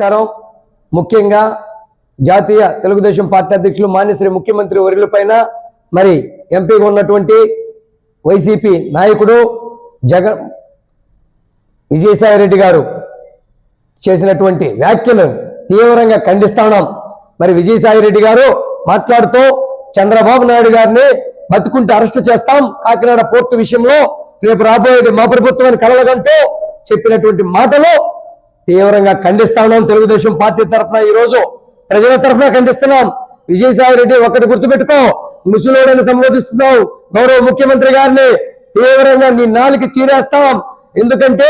నమస్కారం. ముఖ్యంగా జాతీయ తెలుగుదేశం పార్టీ అధ్యక్షులు మాన్యశ్రీ ముఖ్యమంత్రి వర్యులపైన మరి ఎంపీగా ఉన్నటువంటి వైసీపీ నాయకుడు జగన్ విజయసాయి రెడ్డి గారు చేసినటువంటి వ్యాఖ్యలను తీవ్రంగా ఖండిస్తున్నాం. మరి విజయసాయి రెడ్డి గారు మాట్లాడుతూ చంద్రబాబు నాయుడు గారిని బతుకుంటే అరెస్ట్ చేస్తాం. కాకినాడ పోర్టు విషయంలో రేపు రాబోయేది మా ప్రభుత్వాన్ని కలవదంటూ చెప్పినటువంటి మాటలు తీవ్రంగా ఖండిస్తా ఉన్నాం తెలుగుదేశం పార్టీ తరఫున ఈ రోజు. ప్రజల తరఫున ఖండిస్తున్నాం. విజయసాయి రెడ్డి ఒకటి గుర్తుపెట్టుకో. ముసలోడని సంబోధిస్తున్నావు. గౌరవ ముఖ్యమంత్రి గారిని తీవ్రంగా నీ నాలుగు చీరేస్తాం. ఎందుకంటే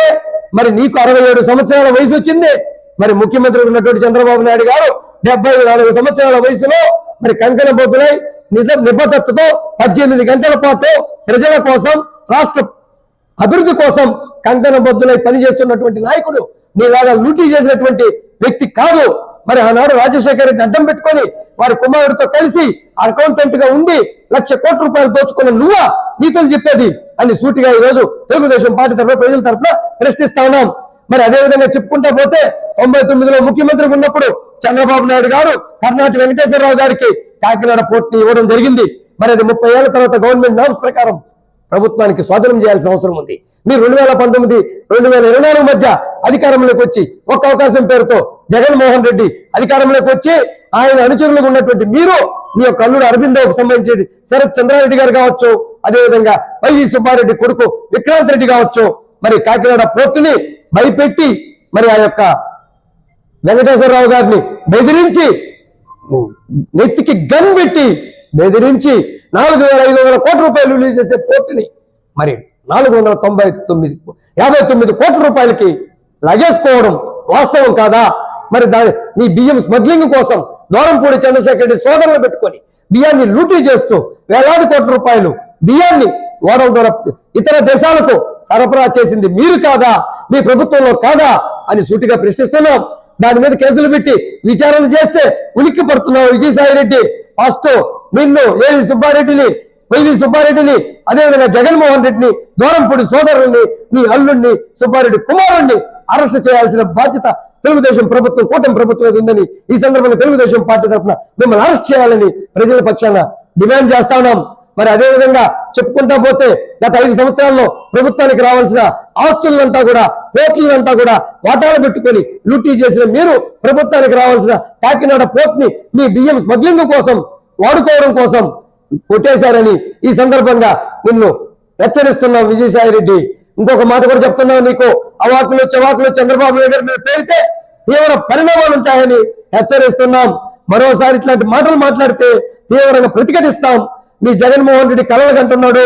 మరి నీకు అరవై ఏడు సంవత్సరాల వయసు వచ్చింది. మరి ముఖ్యమంత్రి ఉన్నటువంటి చంద్రబాబు నాయుడు గారు డెబ్బై నాలుగు సంవత్సరాల వయసులో మరి కంకణ బొద్దులై నిజ నిబద్ధతతో పద్దెనిమిది గంటల పాటు ప్రజల కోసం రాష్ట్ర అభివృద్ధి కోసం కంకణ బొద్దులై పనిచేస్తున్నటువంటి నాయకుడు నీలాగా లూటీ చేసినటువంటి వ్యక్తి కాదు. మరి ఆనాడు రాజశేఖర రెడ్డి అడ్డం పెట్టుకొని వారి కుమారుడితో కలిసి అకౌంటెంట్గా ఉండి లక్ష కోట్ల రూపాయలు దోచుకున్న నువ్వా? నీతులు చెప్పేది అని సూటిగా ఈ రోజు తెలుగుదేశం పార్టీ తరఫున ప్రజల తరఫున ప్రశ్నిస్తా ఉన్నాం. మరి అదే విధంగా చెప్పుకుంటా పోతే తొంభై తొమ్మిదిలో ముఖ్యమంత్రి ఉన్నప్పుడు చంద్రబాబు నాయుడు గారు కర్ణాటక వెంకటేశ్వరరావు గారికి కాకినాడ పోర్టుని ఇవ్వడం జరిగింది. మరి అది ముప్పై ఏళ్ళ తర్వాత గవర్నమెంట్ నామ్స్ ప్రకారం ప్రభుత్వానికి స్వాధీనం చేయాల్సిన అవసరం ఉంది. మీరు రెండు వేల పంతొమ్మిది రెండు వేల ఇరవై నాలుగు మధ్య అధికారంలోకి వచ్చి ఒక్క అవకాశం పేరుతో జగన్మోహన్ రెడ్డి అధికారంలోకి వచ్చి ఆయన అనుచరులకు ఉన్నటువంటి మీరు మీ యొక్క అల్లుడు అరవిందోకి సంబంధించి శరత్ చంద్రారెడ్డి గారు కావచ్చు అదేవిధంగా వైవి సుబ్బారెడ్డి కొడుకు విక్రాంత్ రెడ్డి కావచ్చు. మరి కాకినాడ పోర్టుని భయపెట్టి మరి ఆ యొక్క వెంకటేశ్వరరావు గారిని బెదిరించి నెత్తికి గన్ పెట్టి బెదిరించి నాలుగు వేల ఐదు వందల కోట్ల రూపాయలు రిలీజ్ చేసే పోర్టుని మరి నాలుగు వందల తొంభై తొమ్మిది యాభై తొమ్మిది కోట్ల రూపాయలకి లగేసుకోవడం వాస్తవం కాదా? మరి దాని నీ బియ్యం స్మగ్లింగ్ కోసం దూరంపూడి చంద్రశేఖర్ రెడ్డి సోదరులు పెట్టుకొని బియ్యాన్ని లూటీ చేస్తూ వేలాది కోట్ల రూపాయలు బియ్యాన్ని ఓడల ద్వారా ఇతర దేశాలకు సరఫరా చేసింది మీరు కాదా? మీ ప్రభుత్వంలో కాదా? అని సూటిగా ప్రశ్నిస్తున్నాం. దాని మీద కేసులు పెట్టి విచారణ చేస్తే ఉలిక్కి పడుతున్నావు విజయసాయి రెడ్డి ఫస్ట్ నిన్ను ఏవి సుబ్బారెడ్డిని వైవి సుబ్బారెడ్డిని అదేవిధంగా జగన్మోహన్ రెడ్డిని దూరంపూడి సోదరుల్ని మీ అల్లుణ్ణి సుబ్బారెడ్డి కుమారుణ్ణి అరెస్ట్ చేయాల్సిన బాధ్యత తెలుగుదేశం ప్రభుత్వం కూటమి ప్రభుత్వం ఉందని ఈ సందర్భంగా తెలుగుదేశం పార్టీ తరఫున మిమ్మల్ని అరెస్ట్ చేయాలని ప్రజల పక్షాన డిమాండ్ చేస్తా ఉన్నాం. మరి అదే విధంగా చెప్పుకుంటా పోతే గత ఐదు సంవత్సరాల్లో ప్రభుత్వానికి రావాల్సిన ఆస్తులంతా కూడా పోర్టులంతా కూడా వాటాలు పెట్టుకొని లూటీ చేసిన మీరు ప్రభుత్వానికి రావాల్సిన కాకినాడ పోర్ట్ని మీ బియ్యం స్మగ్లింగ్ కోసం వాడుకోవడం కోసం కొట్టేశారని ఈ సందర్భంగా నిన్ను హెచ్చరిస్తున్నాం విజయసాయి రెడ్డి. ఇంకొక మాట కూడా చెప్తున్నావు నీకు అవాకులు చవాకులు చంద్రబాబు నాయుడు గారి మీద పేరితే తీవ్ర పరిణామాలు ఉంటాయని హెచ్చరిస్తున్నాం. మరోసారి ఇట్లాంటి మాటలు మాట్లాడితే తీవ్రంగా ప్రతిఘటిస్తాం. మీ జగన్మోహన్ రెడ్డి కలలు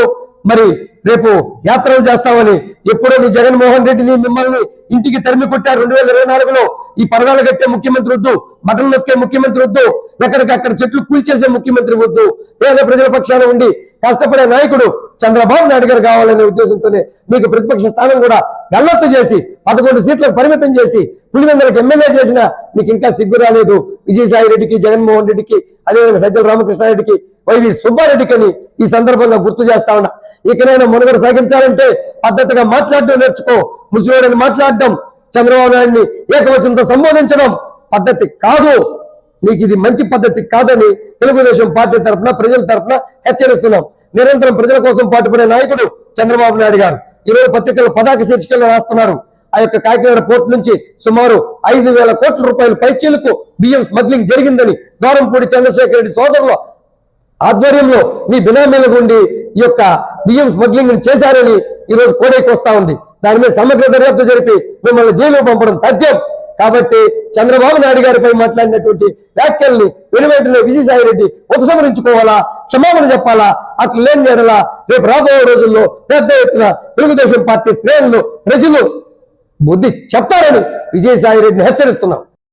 మరి రేపు యాత్రలు చేస్తామని ఎప్పుడో మీ జగన్మోహన్ రెడ్డిని మిమ్మల్ని ఇంటికి తరిమి కొట్టారు. రెండు వేల ఇరవై నాలుగులో ఈ పరదాలు కట్టే ముఖ్యమంత్రి వద్దు బటన్ నొక్కే ముఖ్యమంత్రి వద్దు ఎక్కడికక్కడ చెట్లు కూల్చేసే ముఖ్యమంత్రి వద్దు పేద ప్రజల పక్షాన ఉండి కష్టపడే నాయకుడు చంద్రబాబు నాయుడు గారు కావాలనే ఉద్దేశంతోనే మీకు ప్రతిపక్ష స్థానం కూడా గల్లొత్తు చేసి పదకొండు సీట్లకు పరిమితం చేసి పులివెందులకు ఎమ్మెల్యే చేసిన మీకు ఇంకా సిగ్గు రాలేదు. విజయసాయి రెడ్డికి జగన్మోహన్ రెడ్డికి అదేవిధంగా సజ్జల రామకృష్ణారెడ్డికి వైవి సుబ్బారెడ్డికి అని ఈ సందర్భంగా గుర్తు చేస్తా ఉన్నా. ఇకనైనా మనుగడ సాగించాలంటే పద్ధతిగా మాట్లాడడం నేర్చుకో. ముసివేడని మాట్లాడడం చంద్రబాబు నాయుడిని ఏకవచనంతో సంబోధించడం పద్ధతి కాదు. నీకు ఇది మంచి పద్ధతి కాదని తెలుగుదేశం పార్టీ తరఫున ప్రజల తరఫున హెచ్చరిస్తున్నాం. నిరంతరం ప్రజల కోసం పాటుపడే నాయకుడు చంద్రబాబు నాయుడు గారు. ఈరోజు పత్రికలు పదాక శీర్షికలు రాస్తున్నారు. ఆ యొక్క కాకినాడ పోర్టు నుంచి సుమారు ఐదు వేల కోట్ల రూపాయల పైచీలకు బియ్యం స్మగ్లింగ్ జరిగిందని దూరంపూడి చంద్రశేఖర్ రెడ్డి సోదరులు ఆధ్వర్యంలో మీ బినామీల గుండి ఈ యొక్క బియ్యం స్మగ్లింగ్ చేశారని ఈ రోజు కోడైకి వస్తా ఉంది. దాని మీద సమగ్ర దర్యాప్తు జరిపి మిమ్మల్ని జైలు పంపడం తథ్యం. కాబట్టి చంద్రబాబు నాయుడు గారిపై మాట్లాడినటువంటి వ్యాఖ్యల్ని వెనువెంటనే విజయసాయి రెడ్డి ఉపసంహరించుకోవాలా? క్షమాపణ చెప్పాలా? అట్లా లేని ఎడలా రేపు రాబోయే రోజుల్లో పెద్ద ఎత్తున తెలుగుదేశం పార్టీ శ్రేణులు ప్రజలు బుద్ధి చెప్తారని విజయసాయి రెడ్డిని హెచ్చరిస్తున్నాం.